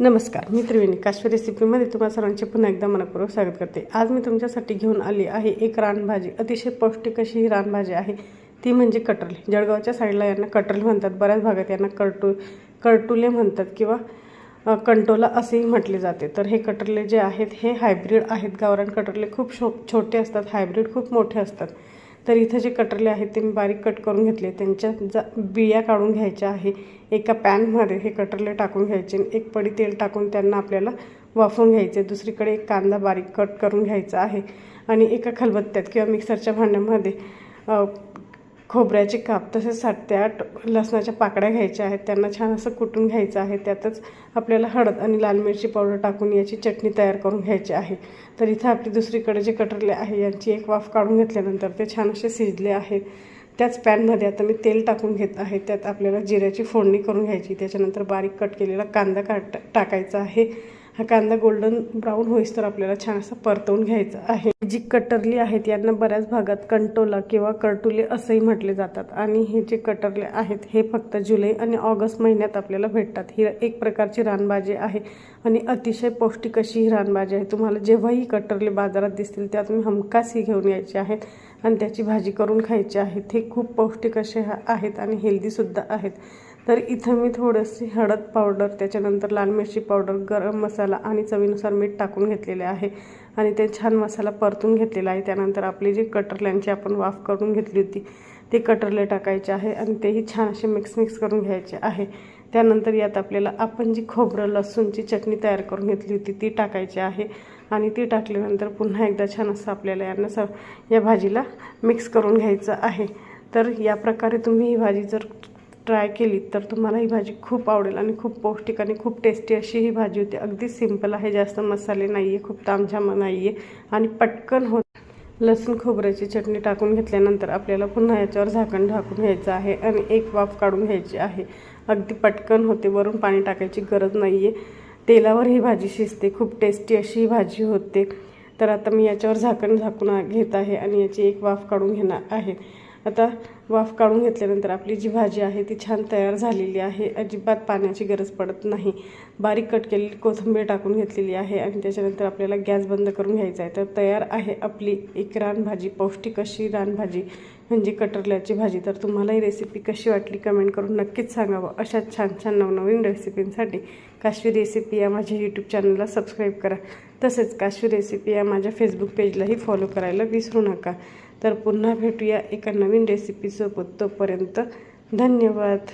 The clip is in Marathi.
नमस्कार मी त्रिवेणी काश्मीर रेसिपीमध्ये तुम्हा सर्वांचे पुन्हा एकदा मनपूर्वक स्वागत करते. आज मी तुमच्यासाठी घेऊन आली आहे एक रानभाजी. अतिशय पौष्टिक अशी ही रानभाजी आहे. ती म्हणजे कटरली. जळगावच्या साईडला यांना कटरली म्हणतात. बऱ्याच भागात यांना करटू कर्टुले म्हणतात किंवा कंटोला असेही म्हटले जाते. तर हे कटरले जे आहेत हे हायब्रिड आहेत. गावरान कटरले खूप छो छोटे असतात. हायब्रिड खूप मोठे असतात. तर इथं जे कटरले आहेत ते मी बारीक कट करून घेतले. त्यांच्या जा बिया काढून घ्यायच्या आहे. एका पॅनमध्ये हे कटरले टाकून घ्यायचे आणि एक पडी तेल टाकून त्यांना आपल्याला वाफवून घ्यायचे. दुसरीकडे एक कांदा बारीक कट करून घ्यायचा आहे. आणि एका खलबत्त्यात किंवा मिक्सरच्या भांड्यामध्ये खोबऱ्याचे काप तसेच सात ते आठ लसणाच्या पाकड्या घ्यायच्या आहेत. त्यांना छान असं कुटून घ्यायचं आहे. त्यातच आपल्याला हळद आणि लाल मिरची पावडर टाकून याची चटणी तयार करून घ्यायची आहे. तर इथं आपली दुसरीकडे जे कटरले आहे यांची एक वाफ काढून घेतल्यानंतर ते छान असे शिजले आहेत. त्याच पॅनमध्ये आता मी तेल टाकून घेत आहे. त्यात आपल्याला जिऱ्याची फोडणी करून घ्यायची. त्याच्यानंतर बारीक कट केलेला कांदा काट टाकायचा आहे. हा कांदा गोल्डन ब्राऊन होईस तर आपल्याला छान असं परतवून घ्यायचा आहे. जी कटरली आहेत यांना बऱ्याच भागात कंटोला किंवा कर्टुले असंही म्हटले जातात. आणि हे जे कटरले आहेत हे फक्त जुलै आणि ऑगस्ट महिन्यात आपल्याला भेटतात. ही एक प्रकारची रानभाजी आहे आणि अतिशय पौष्टिक अशी ही रानभाजी आहे. तुम्हाला जेव्हाही कटरले बाजारात दिसतील त्या तुम्ही हमखास ही घेऊन यायचे आहेत आणि त्याची भाजी करून खायची आहे ते खूप पौष्टिक असे आहेत आणि हेल्दीसुद्धा आहेत. तर इथं मी थोडीशी हळद पावडर त्याच्यानंतर लाल मिरची पावडर गरम मसाला आणि चवीनुसार मीठ टाकून घेतलेले आहे. आणि ते छान मसाला परतून घेतलेला आहे. त्यानंतर आपली जी कटरल्यांची आपण वाफ करून घेतली होती ते कटरले टाकायचे आहे आणि तेही छान असे मिक्स मिक्स करून घ्यायचे आहे. त्यानंतर यात आपल्याला आपण जी खोबरं लसूणची चटणी तयार करून घेतली होती ती टाकायची आहे. आणि ती टाकल्यानंतर पुन्हा एकदा छान असं आपल्याला यांना स या भाजीला मिक्स करून घ्यायचं आहे. तर या प्रकारे तुम्ही ही भाजी जर ट्राय केली तर तुम्हाला ही भाजी खूप आवडेल आणि खूप पौष्टिक आणि खूप टेस्टी अशी ही भाजी होती. अगदी सिंपल आहे जास्त मसाले नाही आहे खूप तामझाम नाही आहे आणि पटकन होत. लसूण खोबऱ्याची चटणी टाकून घेतल्यानंतर आपल्याला पुन्हा याच्यावर झाकण झाकून घ्यायचं आहे आणि एक वाफ काढून घ्यायची आहे. अगदी पटकन होते वरून पाणी टाकायची गरज नाही आहे तेलावर ही भाजी शिजते खूप टेस्टी अशी ही भाजी होते. तर आता मी याच्यावर झाकण झाकून घेत आहे आणि याची एक वाफ काढून घेणार आहे. आता वाफ काढून घेतल्यानंतर आपली जी भाजी आहे ती छान तयार झालेली आहे. अजिबात पाण्याची गरज पडत नाही. बारीक कट केलेली कोथिंबीर टाकून घेतलेली आहे आणि त्याच्यानंतर आपल्याला गॅस बंद करून घ्यायचा आहे. तर तयार आहे आपली एक रानभाजी पौष्टिक अशी रानभाजी म्हणजे कटरल्याची भाजी. तर तुम्हाला ही रेसिपी कशी वाटली कमेंट करून नक्कीच सांगावं. अशा छान छान नवनवीन रेसिपींसाठी काश्मीर रेसिपी या माझ्या यूट्यूब चॅनलला सबस्क्राईब करा. तसेच काश्मीर रेसिपी या माझ्या फेसबुक पेजलाही फॉलो करायला विसरू नका. तर पुन्हा भेटूया एका नवीन रेसिपीसोबत तोपर्यंत धन्यवाद.